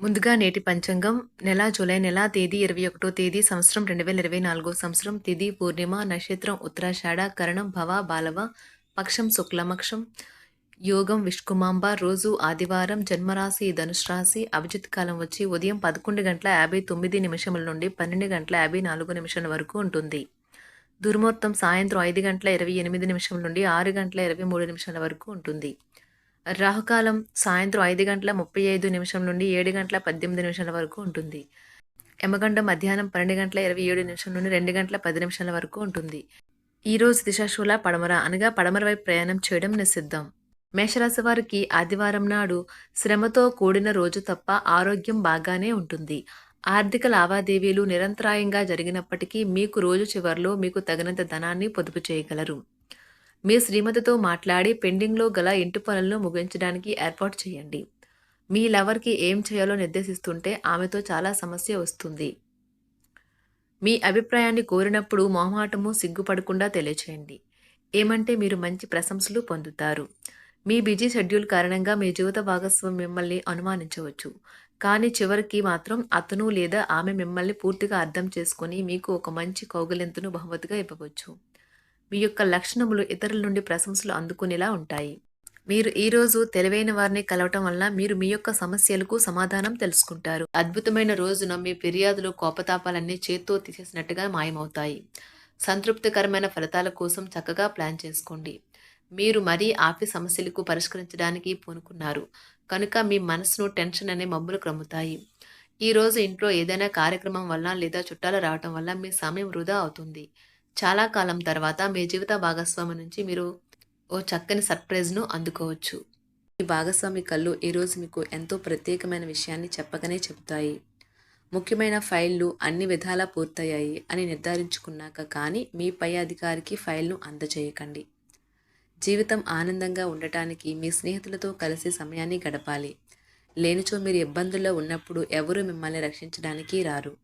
ముందుగా నేటి పంచాంగం నెల జూలై నెల తేదీ ఇరవై ఒకటో తేదీ సంవత్సరం రెండు వేల ఇరవై నాలుగో సంవత్సరం తిథి పూర్ణిమ నక్షత్రం ఉత్తరాషాఢ కరణం భవ బాలవ పక్షం శుక్లమక్షం యోగం విష్కుమాంబ రోజు ఆదివారం జన్మరాశి ధనుష్రాశి రాశి అభిజిత్ కాలం వచ్చి ఉదయం పదకొండు గంటల యాభై తొమ్మిది నిమిషముల నుండి పన్నెండు గంటల యాభై నాలుగు నిమిషాల వరకు ఉంటుంది. దుర్ముహూర్తం సాయంత్రం ఐదు గంటల ఇరవై ఎనిమిది నిమిషం నుండి ఆరు గంటల ఇరవై మూడు నిమిషాల వరకు ఉంటుంది. రాహుకాలం సాయంత్రం ఐదు గంటల ముప్పై ఐదు నిమిషం నుండి ఏడు గంటల పద్దెనిమిది నిమిషాల వరకు ఉంటుంది. యమగండం మధ్యాహ్నం పన్నెండు గంటల ఇరవై ఏడు నిమిషం నుండి రెండు గంటల పది నిమిషాల వరకు ఉంటుంది. ఈ రోజు దిశాశూల పడమర అనగా పడమర వైపు ప్రయాణం చేయడం నిషిద్ధం. మేషరాశి వారికి ఆదివారం నాడు శ్రమతో కూడిన రోజు తప్ప ఆరోగ్యం బాగానే ఉంటుంది. ఆర్థిక లావాదేవీలు నిరంతరాయంగా జరిగినప్పటికీ మీకు రోజు చివరిలో మీకు తగినంత ధనాన్ని పొదుపు చేయగలరు. మీ శ్రీమతితో మాట్లాడి పెండింగ్లో గల ఇంటి పనులను ముగించడానికి ఏర్పాటు చేయండి. మీ లవర్కి ఏం చేయాలో నిర్దేశిస్తుంటే ఆమెతో చాలా సమస్య వస్తుంది. మీ అభిప్రాయాన్ని కోరినప్పుడు మొహమాటము సిగ్గుపడకుండా తెలియచేయండి. ఏమంటే మీరు మంచి ప్రశంసలు పొందుతారు. మీ బిజీ షెడ్యూల్ కారణంగా మీ జీవిత భాగస్వామి మిమ్మల్ని అనుమానించవచ్చు. కానీ చివరికి మాత్రం అతను లేదా ఆమె మిమ్మల్ని పూర్తిగా అర్థం చేసుకొని మీకు ఒక మంచి కౌగలింతను బహుమతిగా ఇవ్వవచ్చు. మీ యొక్క లక్షణములు ఇతరుల నుండి ప్రశంసలు అందుకునేలా ఉంటాయి. మీరు ఈరోజు తెలివైన వారిని కలవటం వల్ల మీరు మీ యొక్క సమస్యలకు సమాధానం తెలుసుకుంటారు. అద్భుతమైన రోజున మీ ఫిర్యాదులు కోపతాపాలన్నీ చేత్తో తీసేసినట్టుగా మాయమవుతాయి. సంతృప్తికరమైన ఫలితాల కోసం చక్కగా ప్లాన్ చేసుకోండి. మీరు మరీ ఆఫీస్ సమస్యలకు పరిష్కరించడానికి పూనుకున్నారు. కనుక మీ మనసును టెన్షన్ అనే మబ్బులు క్రమ్ముతాయి. ఈరోజు ఇంట్లో ఏదైనా కార్యక్రమం వల్ల లేదా చుట్టాలు రావటం వల్ల మీ సమయం వృధా అవుతుంది. చాలా కాలం తర్వాత మీ జీవిత భాగస్వామి నుంచి మీరు ఓ చక్కని సర్ప్రైజ్ను అందుకోవచ్చు. మీ భాగస్వామి కళ్ళు ఈరోజు మీకు ఎంతో ప్రత్యేకమైన విషయాన్ని చెప్పకనే చెబుతాయి. ముఖ్యమైన ఫైళ్ళు అన్ని విధాలా పూర్తయ్యాయి అని నిర్ధారించుకున్నాక కానీ మీ పై అధికారికి ఫైల్ను అందజేయకండి జీవితం ఆనందంగా ఉండటానికి మీ స్నేహితులతో కలిసి సమయాన్ని గడపాలి. లేనిచో మీరు ఇబ్బందుల్లో ఉన్నప్పుడు ఎవరు మిమ్మల్ని రక్షించడానికి రారు.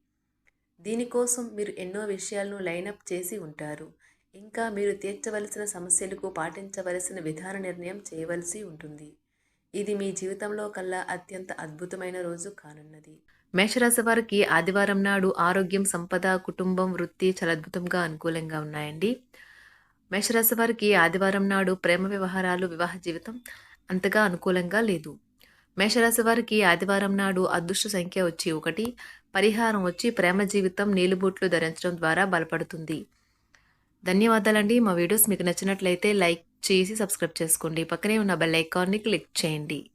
దీనికోసం మీరు ఎన్నో విషయాలను లైనప్ చేసి ఉంటారు. ఇంకా మీరు తీర్చవలసిన సమస్యలకు పాటించవలసిన విధాన నిర్ణయం చేయవలసి ఉంటుంది. ఇది మీ జీవితంలో కల్లా అత్యంత అద్భుతమైన రోజు కానున్నది. మేషరాశి వారికి ఆదివారం నాడు ఆరోగ్యం సంపద కుటుంబం వృత్తి చాలా అద్భుతంగా అనుకూలంగా ఉన్నాయండి. మేషరాశి వారికి ఆదివారం నాడు ప్రేమ వ్యవహారాలు వివాహ జీవితం అంతగా అనుకూలంగా లేదు. మేషరాశి వారికి ఆదివారం నాడు అదృష్ట సంఖ్య వచ్చి ఒకటి పరిహారం వచ్చి ప్రేమ జీవితం నీలుబూట్లు ధరించడం ద్వారా బలపడుతుంది. ధన్యవాదాలండి. మా వీడియోస్ మీకు నచ్చినట్లయితే లైక్ చేసి సబ్స్క్రైబ్ చేసుకోండి. పక్కనే ఉన్న బెల్ ఐకాన్ని క్లిక్ చేయండి.